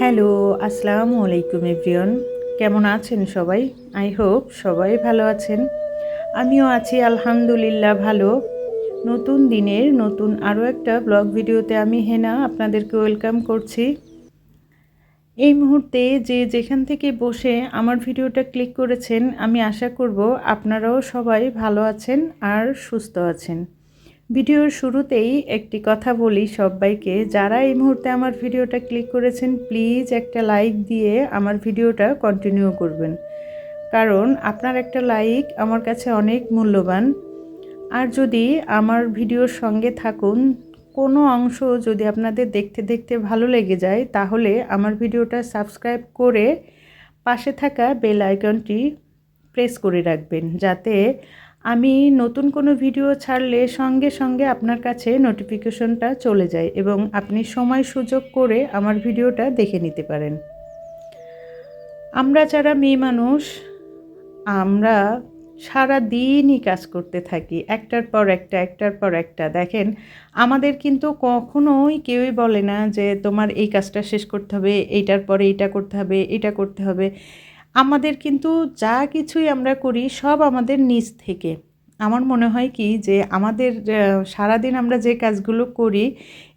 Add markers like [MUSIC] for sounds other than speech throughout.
Hello, আসসালামু আলাইকুম everyone কেমন আছেন সবাই? আই হোপ সবাই ভালো আছেন। আমিও আছি আলহামদুলিল্লাহ ভালো। নতুন দিনের নতুন আরও একটা ব্লগ ভিডিওতে আমি হেনা আপনাদেরকে ওয়েলকাম করছি। এই মুহূর্তে যে যেখান থেকে বসে আমার ভিডিওটা ক্লিক করেছেন, আমি আশা করব আপনারাও সবাই ভালো আছেন আর সুস্থ আছেন। ভিডিওর শুরুতেই একটি কথা বলি সবাইকে। যারা এই মুহূর্তে আমার ভিডিওটা ক্লিক করেছেন, প্লিজ একটা লাইক দিয়ে আমার ভিডিওটা কন্টিনিউ করবেন। কারণ আপনার একটা লাইক আমার কাছে অনেক মূল্যবান। আর যদি আমার ভিডিওর সঙ্গে থাকুন, কোনো অংশ যদি আপনাদের দেখতে দেখতে ভালো লেগে যায়, তাহলে আমার ভিডিওটা সাবস্ক্রাইব করে পাশে থাকা বেল আইকনটি প্রেস করে রাখবেন, যাতে আমি নতুন কোনো ভিডিও ছাড়লে সঙ্গে সঙ্গে আপনার কাছে নোটিফিকেশনটা চলে যায় এবং আপনি সময় সুযোগ করে আমার ভিডিওটা দেখে নিতে পারেন। আমরা যারা মেয়ে মানুষ, আমরা সারা দিনই কাজ করতে থাকি। একটার পর একটা, একটার পর একটা। দেখেন, আমাদের কিন্তু কখনোই কেউই বলে না যে তোমার এই কাজটা শেষ করতে হবে, এইটার পরে এইটা করতে হবে এটা করতে হবে। আমাদের কিন্তু যা কিছুই আমরা করি সব আমাদের নিজ থেকে। আমার মনে হয় কি যে আমাদের সারাদিন আমরা যে কাজগুলো করি,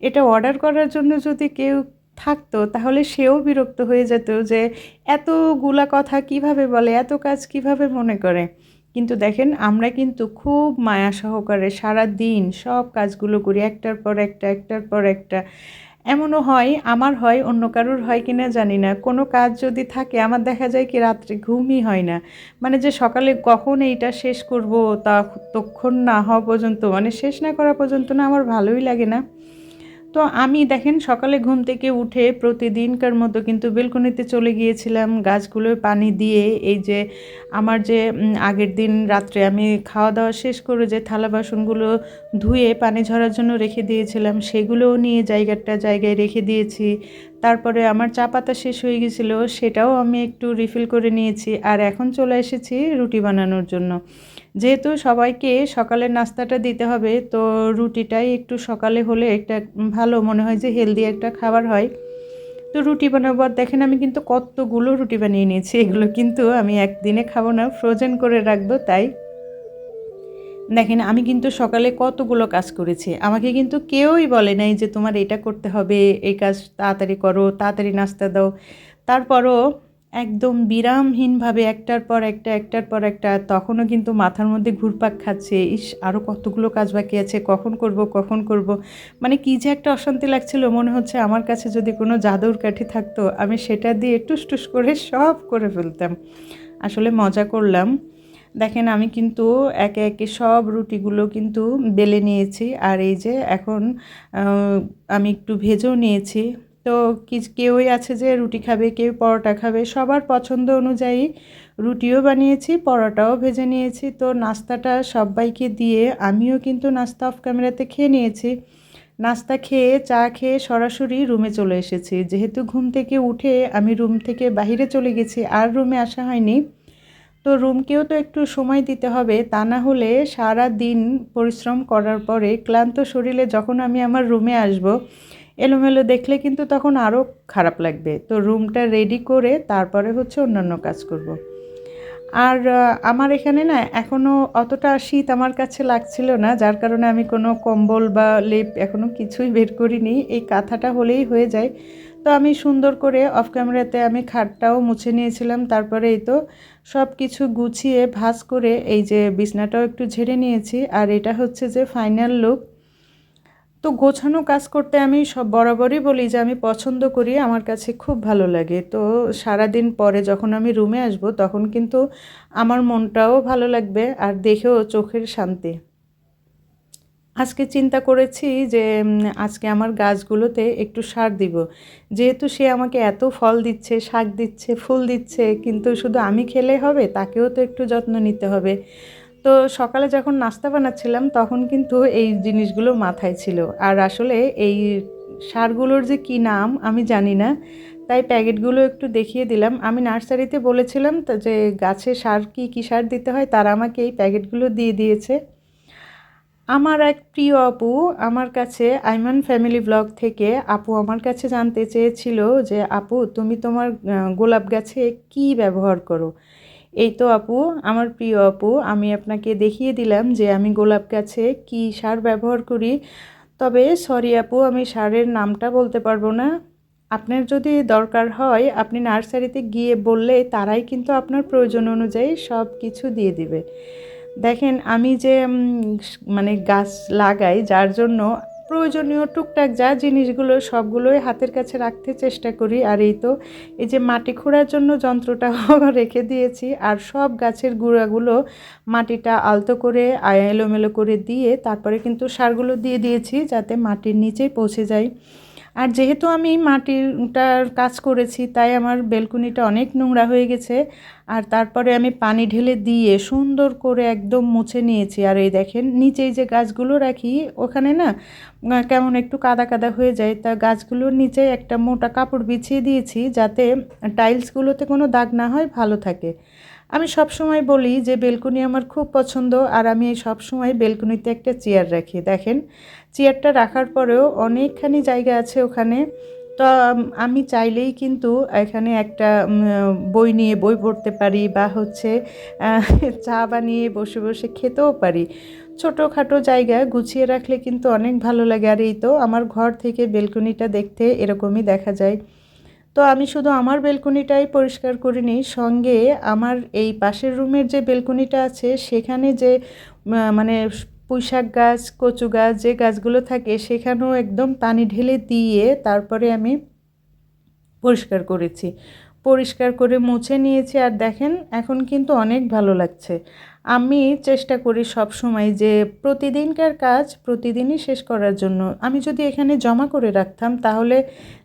এটা অর্ডার করার জন্য যদি কেউ থাকতো, তাহলে সেও বিরক্ত হয়ে যেত যে এতগুলা কথা কীভাবে বলে, এত কাজ কীভাবে মনে করে। কিন্তু দেখেন, আমরা কিন্তু খুব মায়া সহকারে সারা দিন সব কাজগুলো করি, একটার পর একটা, একটার পর একটা। এমনও হয়, আমার হয়, অন্য কারোর হয় কি না জানি না। কোনো কাজ যদি থাকে, আমার দেখা যায় কি রাত্রে ঘুমই হয় না। মানে যে সকালে কখন এইটা শেষ করব তা তক্ষণ না হওয়া পর্যন্ত মানে শেষ না করা পর্যন্ত না, আমার ভালোই লাগে না। তো আমি দেখেন সকালে ঘুম থেকে উঠে প্রতিদিনকার মতো কিন্তু বেলকনিতে চলে গিয়েছিলাম গাছগুলোয় পানি দিয়ে। এই যে আমার যে আগের দিন রাত্রে আমি খাওয়া দাওয়া শেষ করে যে থালা বাসনগুলো ধুয়ে পানি ঝরার জন্য রেখে দিয়েছিলাম, সেগুলোও নিয়ে জায়গাটা জায়গায় রেখে দিয়েছি। তারপরে আমার চা পাতা শেষ হয়ে গেছিল, সেটাও আমি একটু রিফিল করে নিয়েছি আর এখন চলে এসেছি রুটি বানানোর জন্য। যেহেতু সবাইকে সকালের নাস্তাটা দিতে হবে, তো রুটিটাই একটু সকালে হলে একটা ভালো মনে হয় যে হেলদি একটা খাবার হয়। তো রুটি বানাবার দেখেন আমি কিন্তু কতগুলো রুটি বানিয়ে নিয়েছি, এগুলো কিন্তু আমি একদিনে খাব না ফ্রোজেন করে রাখব, তাই। দেখেন, আমি কিন্তু সকালে কতগুলো কাজ করেছি। আমাকে কিন্তু কেউই বলে নাই যে তোমার এটা করতে হবে, এই কাজ তাড়াতাড়ি করো, তাড়াতাড়ি নাস্তা দাও। তারপরও একদম বিরামহীনভাবে একটার পর একটা, একটার পর একটা, তখনও কিন্তু মাথার মধ্যে ঘুরপাক খাচ্ছে। ইস আরও কতগুলো কাজ বাকি আছে, কখন করব কখন করব? মানে কী যে একটা অশান্তি লাগছিল, মনে হচ্ছে আমার কাছে যদি কোনো জাদুর কাঠি থাকতো, আমি সেটা দিয়ে টুস টুস করে সব করে ফেলতাম। আসলে মজা করলাম। দেখেন, আমি কিন্তু একে একে সব রুটিগুলো কিন্তু বেলে নিয়েছি। আর এই যে এখন আমি একটু ভেজেও নিয়েছি। তো কি, কেউই আছে যে রুটি খাবে, কেউ পরোটা খাবে, সবার পছন্দ অনুযায়ী রুটিও বানিয়েছি, পরোটাও ভেজে নিয়েছি। তো নাস্তাটা সবাইকে দিয়ে আমিও কিন্তু নাস্তা অফ ক্যামেরাতে খেয়ে নিয়েছি। নাস্তা খেয়ে, চা খেয়ে সরাসরি রুমে চলে এসেছি। যেহেতু ঘুম থেকে উঠে আমি রুম থেকে বাহিরে চলে গেছি, আর রুমে আসা হয়নি। তো রুমকেও তো একটু সময় দিতে হবে, তা না হলে সারা দিন পরিশ্রম করার পরে ক্লান্ত শরীরে যখন আমি আমার রুমে আসব, এলোমেলো দেখলে কিন্তু তখন আরও খারাপ লাগবে তো রুমটা রেডি করে তারপরে হচ্ছে অন্যান্য কাজ করব। আর আমার এখানে না এখনও অতটা শীত আমার কাছে লাগছিল না, যার কারণে আমি কোনো কম্বল বা লেপ এখনও কিছুই বের করিনি। এই কাঁথাটা হলেই হয়ে যায়। তো আমি সুন্দর করে অফ ক্যামেরাতে আমি খাটটাও মুছে নিয়েছিলাম তারপরে এই তো সব কিছু গুছিয়ে ভাজ করে এই যে বিছনাটাও একটু ঝেড়ে নিয়েছি। আর এটা হচ্ছে যে ফাইনাল লুক। তো গোছানো কাজ করতে আমি সব বরাবরই বলি যে আমি পছন্দ করি, আমার কাছে খুব ভালো লাগে। তো সারাদিন পরে যখন আমি রুমে আসব, তখন কিন্তু আমার মনটাও ভালো লাগবে আর দেখেও চোখের শান্তি। আজকে চিন্তা করেছি যে আজকে আমার গাছগুলোতে একটু সার দিব। যেহেতু সে আমাকে এত ফল দিচ্ছে, শাক দিচ্ছে, ফুল দিচ্ছে, কিন্তু শুধু আমি খেলে হবে, তাকেও তো একটু যত্ন নিতে হবে। তো সকালে যখন নাস্তা বানাচ্ছিলাম, তখন কিন্তু এই জিনিসগুলো মাথায় ছিল। আর আসলে এই সারগুলোর যে কি নাম, আমি জানি না। তাই প্যাকেটগুলো একটু দেখিয়ে দিলাম। আমি নার্সারিতে বলেছিলাম যে, গাছে সার কি, কী সার দিতে হয়? তারা আমাকে এই প্যাকেটগুলো দিয়ে দিয়েছে। আমার এক প্রিয় আপু আমার কাছে, আইমান ফ্যামিলি ব্লগ থেকে আপু আমার কাছে জানতে চেয়েছিল যে, আপু, তুমি তোমার গোলাপ গাছে কি ব্যবহার করো? এই তো আপু, আমার প্রিয় আপু, আমি আপনাকে দেখিয়ে দিলাম যে আমি গোলাপ গাছে কি সার ব্যবহার করি। তবে সরি আপু, আমি সারের নামটা বলতে পারব না। আপনার যদি দরকার হয়, আপনি নার্সারিতে গিয়ে বললে তারাই কিন্তু আপনার প্রয়োজন অনুযায়ী সব কিছু দিয়ে দিবে। দেখেন, আমি যে মানে গাছ লাগাই, যার জন্য প্রয়োজনীয় টুকটাক যা জিনিসগুলো সবগুলোই হাতের কাছে রাখতে চেষ্টা করি। আর এই তো, এই যে মাটি খোঁড়ার জন্য যন্ত্রটা [LAUGHS] রেখে দিয়েছি। আর সব গাছের গুঁড়াগুলো মাটিটা আলতো করে এলোমেলো করে দিয়ে তারপরে কিন্তু সারগুলো দিয়ে দিয়েছি যাতে মাটির নিচেই পৌঁছে যায়। আর যেহেতু আমি মাটিটার কাজ করেছি, তাই আমার বেলকুনিটা অনেক নোংরা হয়ে গেছে। আর তারপরে আমি পানি ঢেলে দিয়ে সুন্দর করে একদম মুছে নিয়েছি। আর এই দেখেন নিচেই যে গাছগুলো রাখি, ওখানে না কেমন একটু কাদা কাদা হয়ে যায়। তা গাছগুলোর নিচে একটা মোটা কাপড় বিছিয়ে দিয়েছি যাতে টাইলসগুলোতে কোনো দাগ না হয়, ভালো থাকে। আমি সব সময় বলি যে বেলকুনি আমার খুব পছন্দ আর আমি সব সময় বেলকুনিতে একটা চেয়ার রাখি। দেখেন, চেয়ারটা রাখার পরেও অনেকখানি জায়গা আছে ওখানে। তো আমি চাইলেই কিন্তু এখানে একটা বই নিয়ে বই পড়তে পারি বা হচ্ছে চা বানিয়ে বসে বসে খেতেও পারি। ছোটোখাটো জায়গা গুছিয়ে রাখলে কিন্তু অনেক ভালো লাগে। আর এই তো, আমার ঘর থেকে বেলকনিটা দেখতে এরকমই দেখা যায়। তো আমি শুধু আমার বেলকনিটাই পরিষ্কার করে নিই সঙ্গে আমার এই পাশের রুমের যে বেলকনিটা আছে, সেখানে যে মানে পুঁইশাক গাছ, কচু গাছ যে গাছগুলো থাকে, সেখানেও একদম পানি ঢেলে দিয়ে তারপরে আমি পরিষ্কার করেছি। পরিষ্কার করে মুছে নিয়েছি আর দেখেন এখন কিন্তু অনেক ভালো লাগছে। আমি চেষ্টা করি সব সময় যে প্রতিদিনকার কাজ প্রতিদিনই শেষ করার জন্য। আমি যদি এখানে জমা করে রাখতাম তাহলে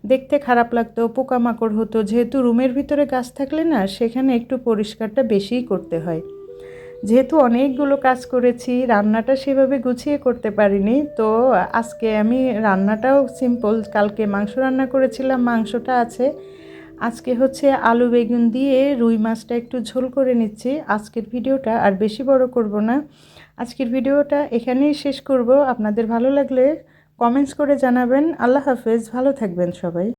দেখতে খারাপ লাগতো, পোকামাকড় হতো। যেহেতু রুমের ভিতরে গাছ থাকলে না, সেখানে একটু পরিষ্কারটা বেশিই করতে হয়। যেহেতু অনেকগুলো কাজ করেছি, রান্নাটা সেভাবে গুছিয়ে করতে পারিনি, তো আজকে আমি রান্নাটাও সিম্পল কালকে মাংস রান্না করেছিলাম, মাংসটা আছে। আজকে হচ্ছে আলু বেগুন দিয়ে রুই মাছটা একটু ঝোল করে নিচ্ছি। আজকের ভিডিওটা আর বেশি বড় করব না। আজকের ভিডিওটা এখানেই শেষ করব। আপনাদের ভালো লাগলে কমেন্টস করে জানাবেন। আল্লাহ হাফেজ। ভালো থাকবেন সবাই।